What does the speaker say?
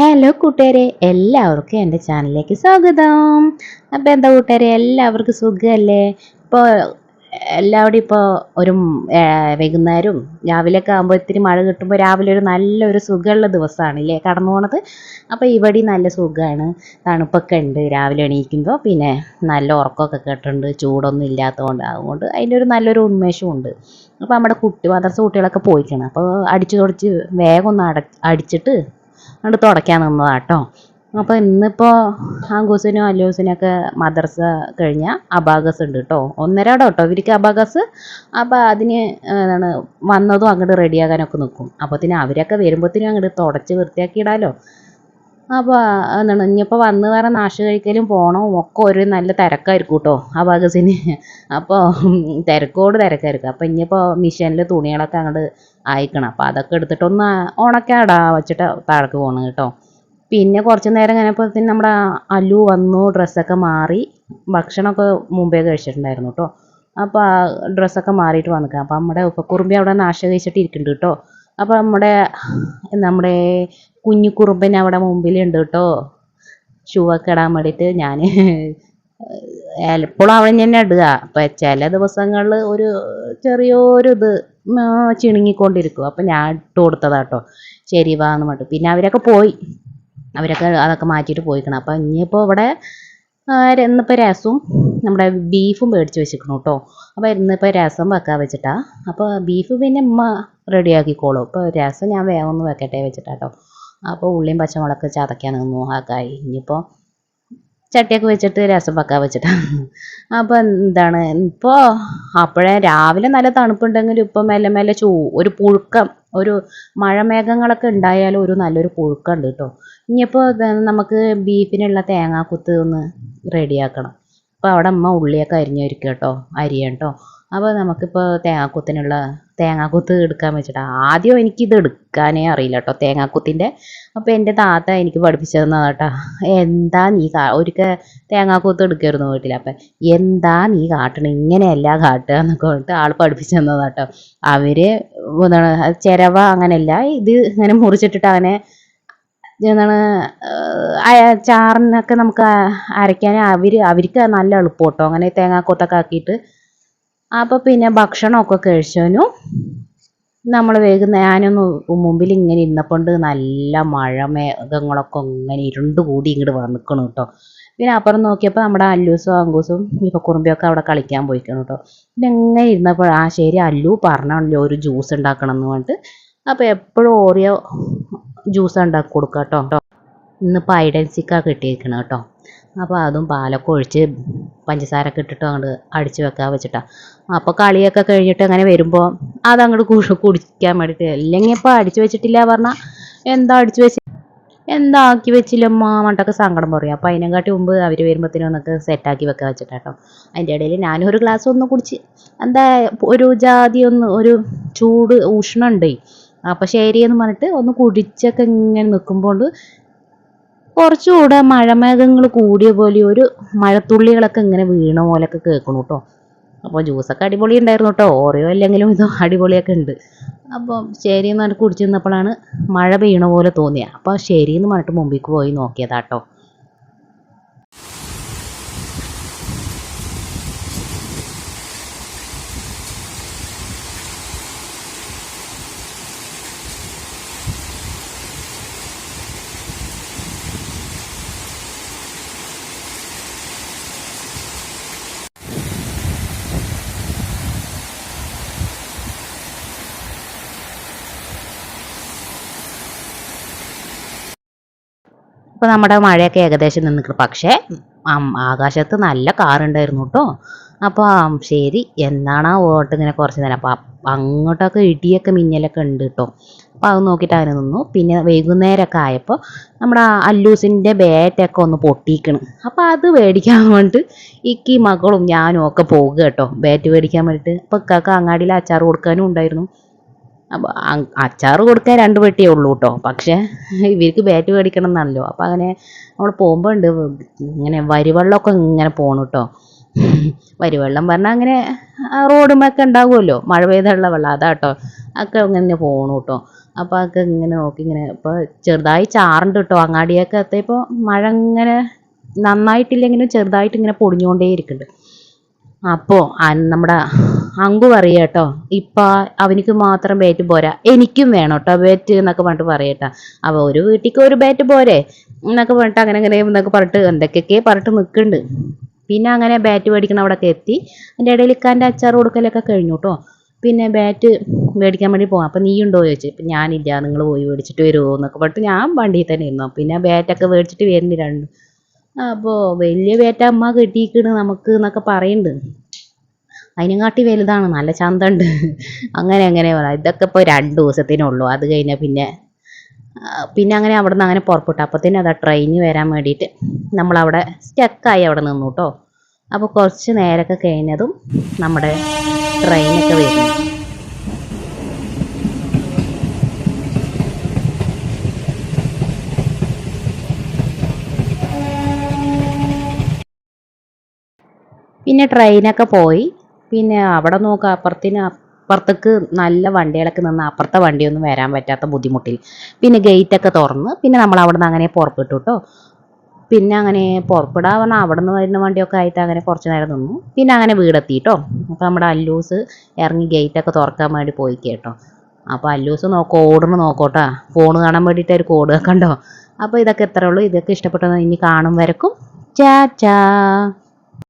Hello കൂട്ടുകാരെ. എല്ലാവർക്കും എന്റെ ചാനലിലേക്ക് സ്വാഗതം. അപ്പോൾ എന്താ കൂട്ടുകാരെ എല്ലാവർക്കും സുഖമല്ലേ? ഇപ്പോൾ എല്ലാവരുടെയും ഇപ്പോൾ ഒരു വൈകുന്നേരവും രാവിലെയൊക്കെ ആകുമ്പോൾ ഇത്തിരി മഴ കിട്ടുമ്പോൾ രാവിലെ ഒരു നല്ലൊരു സുഖമുള്ള ദിവസമാണ് ഇല്ലേ? കടന്നു പോണത്. അപ്പോൾ ഇവിടെ നല്ല സുഖമാണ്. തണുപ്പൊക്കെ ഉണ്ട്. രാവിലെ എണീക്കുമ്പോൾ പിന്നെ നല്ല ഉറക്കമൊക്കെ കേട്ടിട്ടുണ്ട്. ചൂടൊന്നും ഇല്ലാത്തതുകൊണ്ട്. അതുകൊണ്ട് അതിന്റെ ഒരു നല്ലൊരു ഉന്മേഷമുണ്ട് അപ്പോൾ നമ്മുടെ കുട്ടി മദ്രസ കുട്ടികളൊക്കെ പോയിക്കണം. അപ്പോൾ അടിച്ചു തുടച്ച് വേഗം ഒന്ന് അട അടിച്ചിട്ട് അങ്ങോട്ട് തുടയ്ക്കാൻ നിന്നതാട്ടോ അപ്പോൾ ഇന്നിപ്പോൾ ആങ്കൂസിനും അല്ലൂസിനൊക്കെ മദർസ് കഴിഞ്ഞ അബാഗസ് ഉണ്ട് കേട്ടോ ഒന്നരാടോ കേട്ടോ ഇവർക്ക് അബാഗസ് അപ്പോൾ അതിന് എന്താണ് വന്നതും അങ്ങോട്ട് റെഡിയാകാനൊക്കെ നിൽക്കും അപ്പോഴത്തേനും അവരൊക്കെ വരുമ്പോഴത്തേനും അങ്ങോട്ട് തുടച്ച് വൃത്തിയാക്കിയിടാലോ. അപ്പോൾ എന്താണ് ഇനിയിപ്പോൾ വന്ന് വേറെ നാശ കഴിക്കലും പോകണം ഒക്കെ ഒരു നല്ല തിരക്കായിരിക്കും കേട്ടോ ആ അബാഗസിന് അപ്പോൾ തിരക്കോട് തിരക്കായിരിക്കും. അപ്പോൾ ഇനിയിപ്പോൾ മിഷനിൽ തുണികളൊക്കെ അങ്ങോട്ട് അയക്കണം. അപ്പോൾ അതൊക്കെ എടുത്തിട്ടൊന്ന് ഉണക്കാടാ വെച്ചിട്ട് താഴേക്ക് പോകണം കേട്ടോ. പിന്നെ കുറച്ച് നേരം കഴിഞ്ഞപ്പോഴത്തേന് നമ്മുടെ അല്ലു വന്നു ഡ്രസ്സൊക്കെ മാറി. ഭക്ഷണമൊക്കെ മുമ്പേ കഴിച്ചിട്ടുണ്ടായിരുന്നു കേട്ടോ. അപ്പോൾ ആ ഡ്രസ്സൊക്കെ മാറിയിട്ട് വന്നിക്കാം അപ്പോൾ നമ്മുടെ ഉപ്പക്കുറുമ്പി അവിടെ നാശ കഴിച്ചിട്ട് ഇരിക്കുന്നുണ്ട് കേട്ടോ. അപ്പോൾ നമ്മുടെ നമ്മുടെ കുഞ്ഞിക്കുറുമ്പൻ അവിടെ മുമ്പിലുണ്ട് കേട്ടോ. ഷൂ ഒക്കെ ഇടാൻ വേണ്ടിയിട്ട് ഞാൻ എപ്പോഴും അവൻ തന്നെ ഇടുക. അപ്പം ചില ദിവസങ്ങളിൽ ഒരു ചെറിയൊരു ഇത് ഉം, ചിണുങ്ങിക്കൊണ്ടിരിക്കും. അപ്പം ഞാൻ ഇട്ട് കൊടുത്തതാട്ടോ. ശരി വാ എന്ന് പറഞ്ഞു പിന്നെ അവരൊക്കെ പോയി. അവരൊക്കെ അതൊക്കെ മാറ്റിയിട്ട് പോയിക്കണം. അപ്പം ഇനിയിപ്പോൾ ഇവിടെ ഇന്നിപ്പോൾ രസവും നമ്മുടെ ബീഫും മേടിച്ച് വെച്ചിരിക്കണം കേട്ടോ അപ്പോൾ ഇന്നിപ്പോൾ രസം വെക്കാൻ വെച്ചിട്ടാ. അപ്പോൾ ബീഫ് പിന്നെ ഉമ്മ റെഡിയാക്കിക്കോളും. ഇപ്പോൾ രസം ഞാൻ വേഗം ഒന്ന് വെക്കട്ടെ വെച്ചിട്ടാട്ടോ. അപ്പോൾ ഉള്ളിയും പച്ചമുളക് ചതക്കാൻ നിന്നു ആക്കായി. ഇനിയിപ്പോൾ ചട്ടിയൊക്കെ വെച്ചിട്ട് രസം വെക്കാൻ വെച്ചിട്ടാ. അപ്പോൾ എന്താണ് ഇപ്പോൾ അപ്പോഴേ രാവിലെ നല്ല തണുപ്പുണ്ടെങ്കിലും ഇപ്പോൾ മെല്ലെ മെല്ലെ ചൂ ഒരു പുഴുക്കം ഒരു മഴമേഘങ്ങളൊക്കെ ഉണ്ടായാലും ഒരു നല്ലൊരു പുഴുക്കം ഉണ്ട് കേട്ടോ ഇനിയിപ്പോൾ നമുക്ക് ബീഫിനുള്ള തേങ്ങാക്കുത്ത് ഒന്ന് റെഡിയാക്കണം. അപ്പോൾ അവിടെ അമ്മ ഉള്ളിയൊക്കെ അരിഞ്ഞൊരുക്കുക കേട്ടോ അരിയാണ് കേട്ടോ അപ്പോൾ നമുക്കിപ്പോൾ തേങ്ങാക്കുത്തിനുള്ള തേങ്ങാക്കുത്ത് എടുക്കാൻ വെച്ചിട്ട് ആദ്യം എനിക്കിത് എടുക്കാനേ അറിയില്ല കേട്ടോ തേങ്ങാക്കുത്തിന്റെ അപ്പോൾ എന്റെ താത്ത എനിക്ക് പഠിപ്പിച്ചു തന്നതാ കേട്ടോ എന്താ നീ കാ ഒരിക്കൽ തേങ്ങാക്കൂത്ത് എടുക്കായിരുന്നു വീട്ടിൽ അപ്പം എന്താ നീ കാട്ടണം ഇങ്ങനെയല്ല കാട്ടുക എന്നൊക്കെ പറഞ്ഞിട്ട് ആൾ പഠിപ്പിച്ചു തന്നതാ കേട്ടോ അവർ എന്താണ് ചിരവ അങ്ങനെയല്ല ഇത് ഇങ്ങനെ മുറിച്ചിട്ടിട്ട് അങ്ങനെ എന്താണ് ചാറിനൊക്കെ നമുക്ക് അരയ്ക്കാൻ അവർ അവർക്ക് നല്ല എളുപ്പം കേട്ടോ അങ്ങനെ തേങ്ങാക്കൊത്തൊക്കെ ആക്കിയിട്ട് അപ്പോൾ പിന്നെ ഭക്ഷണമൊക്കെ കഴിച്ചവനു നമ്മൾ വേഗം ഞാനൊന്ന് മുമ്പിൽ ഇങ്ങനെ ഇരുന്നപ്പോണ്ട് നല്ല മഴ മേഘങ്ങളൊക്കെ ഇങ്ങനെ ഇരുണ്ട് കൂടി ഇങ്ങോട്ട് വന്നിക്കണം കേട്ടോ പിന്നെ അപ്പുറം നോക്കിയപ്പോൾ നമ്മുടെ അല്ലൂസും അങ്കൂസും ഇപ്പോൾ കുറുമ്പിയൊക്കെ അവിടെ കളിക്കാൻ പോയിക്കണം കേട്ടോ പിന്നെ ഇങ്ങനെ ഇരുന്നപ്പോൾ ആ ശരി അല്ലു പറഞ്ഞാണല്ലോ ഒരു ജ്യൂസ് ഉണ്ടാക്കണം എന്ന് പറഞ്ഞിട്ട്. അപ്പോൾ എപ്പോഴും ഓറിയോ ജ്യൂസ് ഉണ്ടാക്കി കൊടുക്കാം കേട്ടോ ഇന്നിപ്പോൾ ഐഡൻസിക്കാണ് കിട്ടിയിരിക്കണം കേട്ടോ അപ്പോൾ അതും പാലൊക്കെ ഒഴിച്ച് പഞ്ചസാരൊക്കെ ഇട്ടിട്ട് അങ്ങോട്ട് അടിച്ച് വെക്കാൻ വെച്ചിട്ടാണ് അപ്പോൾ കളിയൊക്കെ കഴിഞ്ഞിട്ട് അങ്ങനെ വരുമ്പോൾ അതങ്ങോട്ട് കുടി കുടിക്കാൻ വേണ്ടിയിട്ട് അല്ലെങ്കിൽ ഇപ്പോൾ അടിച്ച് വെച്ചിട്ടില്ല പറഞ്ഞാൽ എന്താ അടിച്ച് വെച്ച് എന്താ ആക്കി വെച്ചില്ലമ്മ പറഞ്ഞിട്ടൊക്കെ സങ്കടം പറയും. അപ്പോൾ അതിനെക്കാട്ടി മുമ്പ് അവർ വരുമ്പോഴത്തേനും ഒന്നൊക്കെ സെറ്റാക്കി വെക്കാൻ വെച്ചിട്ടാട്ടോ. അതിന്റെ ഇടയിൽ ഞാനും ഒരു ഗ്ലാസ് ഒന്ന് കുടിച്ച് എന്താ ഒരു ജാതി ഒന്ന് ഒരു ചൂട് ഉഷ്ണമുണ്ടേ അപ്പോൾ ശരി എന്ന് പറഞ്ഞിട്ട് ഒന്ന് കുടിച്ചൊക്കെ ഇങ്ങനെ നിൽക്കുമ്പോൾ കുറച്ചുകൂടെ മഴമേഘങ്ങൾ കൂടിയ പോലെ ഒരു മഴത്തുള്ളികളൊക്കെ ഇങ്ങനെ വീണ പോലെയൊക്കെ കേൾക്കണു കേട്ടോ അപ്പോൾ ജ്യൂസൊക്കെ അടിപൊളി ഉണ്ടായിരുന്നു കേട്ടോ ഓറിയോ അല്ലെങ്കിലും ഇത് അടിപൊളിയൊക്കെ ഉണ്ട്. അപ്പോൾ ശരി എന്ന് പറഞ്ഞിട്ട് കുടിച്ചിരുന്നപ്പോഴാണ് മഴ പെയ്യണ പോലെ തോന്നിയത് അപ്പോൾ ശരി എന്ന് പറഞ്ഞിട്ട് മുമ്പിലേക്ക് പോയി നോക്കിയതാട്ടോ അപ്പോൾ നമ്മുടെ മഴയൊക്കെ ഏകദേശം നിന്നിട്ട് പക്ഷേ ആകാശത്ത് നല്ല കാറുണ്ടായിരുന്നു കേട്ടോ. അപ്പോൾ ശരി എന്താണ് ആ ഓട്ട് ഇങ്ങനെ കുറച്ച് നേരം. അപ്പോൾ അങ്ങോട്ടൊക്കെ ഇടിയൊക്കെ മിന്നലൊക്കെ ഉണ്ട് കേട്ടോ. അപ്പോൾ അത് നോക്കിയിട്ട് അങ്ങനെ നിന്നു. പിന്നെ വൈകുന്നേരമൊക്കെ ആയപ്പോൾ നമ്മുടെ അല്ലൂസിന്റെ ബാറ്റൊക്കെ ഒന്ന് പൊട്ടിക്കണം അപ്പോൾ അത് മേടിക്കാൻ വേണ്ടിട്ട് ഇക്കി മകളും ഞാനും ഒക്കെ പോകുക കേട്ടോ. ബാറ്റ് മേടിക്കാൻ വേണ്ടിയിട്ട് അപ്പോൾ ഇക്കാക്ക് അങ്ങാടിയിൽ അച്ചാർ കൊടുക്കാനും ഉണ്ടായിരുന്നു. അച്ചാർ കൊടുക്കാൻ രണ്ട് പെട്ടിയേ ഉള്ളൂ കേട്ടോ പക്ഷേ ഇവർക്ക് ബാറ്റ് മേടിക്കണം എന്നാണല്ലോ അപ്പോൾ അങ്ങനെ നമ്മൾ പോകുമ്പോൾ ഉണ്ട് ഇങ്ങനെ വരിവെള്ളമൊക്കെ ഇങ്ങനെ പോണു കേട്ടോ വരിവെള്ളം പറഞ്ഞാൽ അങ്ങനെ റോഡുമൊക്കെ ഉണ്ടാവുമല്ലോ. മഴ പെയ്തുള്ള വെള്ളം അതാ കേട്ടോ ഒക്കെ ഇങ്ങനെ പോണു കേട്ടോ അപ്പോൾ അതൊക്കെ ഇങ്ങനെ നോക്കി ഇങ്ങനെ ഇപ്പോൾ ചെറുതായി ചാറുണ്ട് കേട്ടോ അങ്ങാടിയൊക്കെ എത്തിയപ്പോൾ മഴ ഇങ്ങനെ നന്നായിട്ടില്ലെങ്കിലും ചെറുതായിട്ട് ഇങ്ങനെ പൊടിഞ്ഞുകൊണ്ടേ ഇരിക്കുന്നുണ്ട് അപ്പോൾ നമ്മുടെ അങ്കു പറയുക കേട്ടോ. ഇപ്പം അവനിക്ക് മാത്രം ബാറ്റ് പോരാ. എനിക്കും വേണം കേട്ടോ ബാറ്റ് എന്നൊക്കെ പറഞ്ഞിട്ട് പറയട്ടോ അപ്പോൾ ഒരു വീട്ടിലേക്ക് ഒരു ബാറ്റ് പോരെ എന്നൊക്കെ പറഞ്ഞിട്ട് അങ്ങനെ അങ്ങനെ എന്നൊക്കെ പറഞ്ഞിട്ട് എന്തൊക്കെയൊക്കെ പറഞ്ഞിട്ട് നിൽക്കുന്നുണ്ട് പിന്നെ അങ്ങനെ ബാറ്റ് മേടിക്കണം അവിടെയൊക്കെ എത്തി. അതിന്റെ ഇടയിൽ ഇക്കാന്റെ അച്ചാർ കൊടുക്കലൊക്കെ കഴിഞ്ഞു കേട്ടോ. പിന്നെ ബാറ്റ് മേടിക്കാൻ വേണ്ടി പോകാം അപ്പം നീ ഉണ്ടോ ചോദിച്ചു. ഇപ്പം ഞാനില്ല. നിങ്ങൾ പോയി മേടിച്ചിട്ട് വരുമോ എന്നൊക്കെ പറഞ്ഞിട്ട് ഞാൻ വണ്ടിയിൽ തന്നെ ഇരുന്നു. പിന്നെ ബാറ്റൊക്കെ മേടിച്ചിട്ട് വരുന്നില്ല. അപ്പോൾ വലിയ ബാറ്റ് അമ്മ കിട്ടിയിക്കണ് നമുക്ക് എന്നൊക്കെ പറയുന്നുണ്ട് അതിനെക്കാട്ടി വലുതാണ് നല്ല ചന്തണ്ട്. അങ്ങനെ അങ്ങനെ പറയാം ഇതൊക്കെ ഇപ്പോൾ രണ്ട് ദിവസത്തിനുള്ളൂ. അത് കഴിഞ്ഞാൽ പിന്നെ പിന്നെ അങ്ങനെ അവിടെ നിന്ന് അങ്ങനെ പുറപ്പെട്ടു. അപ്പത്തേനും അതാ ട്രെയിന് വരാൻ വേണ്ടിയിട്ട് നമ്മളവിടെ സ്റ്റക്കായി അവിടെ നിന്നു കേട്ടോ അപ്പോൾ കുറച്ച് നേരമൊക്കെ കഴിഞ്ഞതും നമ്മുടെ ട്രെയിനൊക്കെ വരുന്നു. പിന്നെ ട്രെയിനൊക്കെ പോയി. പിന്നെ അവിടെ നോക്കുക അപ്പുറത്തിന് അപ്പുറത്തേക്ക് നല്ല വണ്ടികളൊക്കെ നിന്ന് അപ്പുറത്തെ വണ്ടിയൊന്നും വരാൻ പറ്റാത്ത ബുദ്ധിമുട്ടിൽ. പിന്നെ ഗേറ്റൊക്കെ തുറന്ന് പിന്നെ നമ്മൾ അവിടെ നിന്ന് അങ്ങനെ പുറപ്പെട്ടു കേട്ടോ പിന്നെ അങ്ങനെ പുറപ്പെടാൻ പറഞ്ഞാൽ അവിടെ നിന്ന് വരുന്ന വണ്ടിയൊക്കെ ആയിട്ട് അങ്ങനെ കുറച്ച് നേരം നിന്നു. പിന്നെ അങ്ങനെ വീടെത്തി കേട്ടോ അപ്പോൾ നമ്മുടെ അല്ലൂസ് ഇറങ്ങി ഗേറ്റൊക്കെ തുറക്കാൻ വേണ്ടി പോയി കേട്ടോ. അപ്പോൾ അല്ലൂസ് നോക്കോ ഓടുന്നു നോക്കോട്ടാ ഫോൺ കാണാൻ വേണ്ടിയിട്ട് ഒരു കോഡ് കണ്ടോ അപ്പോൾ ഇതൊക്കെ എത്ര ഉള്ളൂ. ഇതൊക്കെ ഇഷ്ടപ്പെട്ടെന്ന് ഇനി കാണും വരക്കും. ചാ ചാ.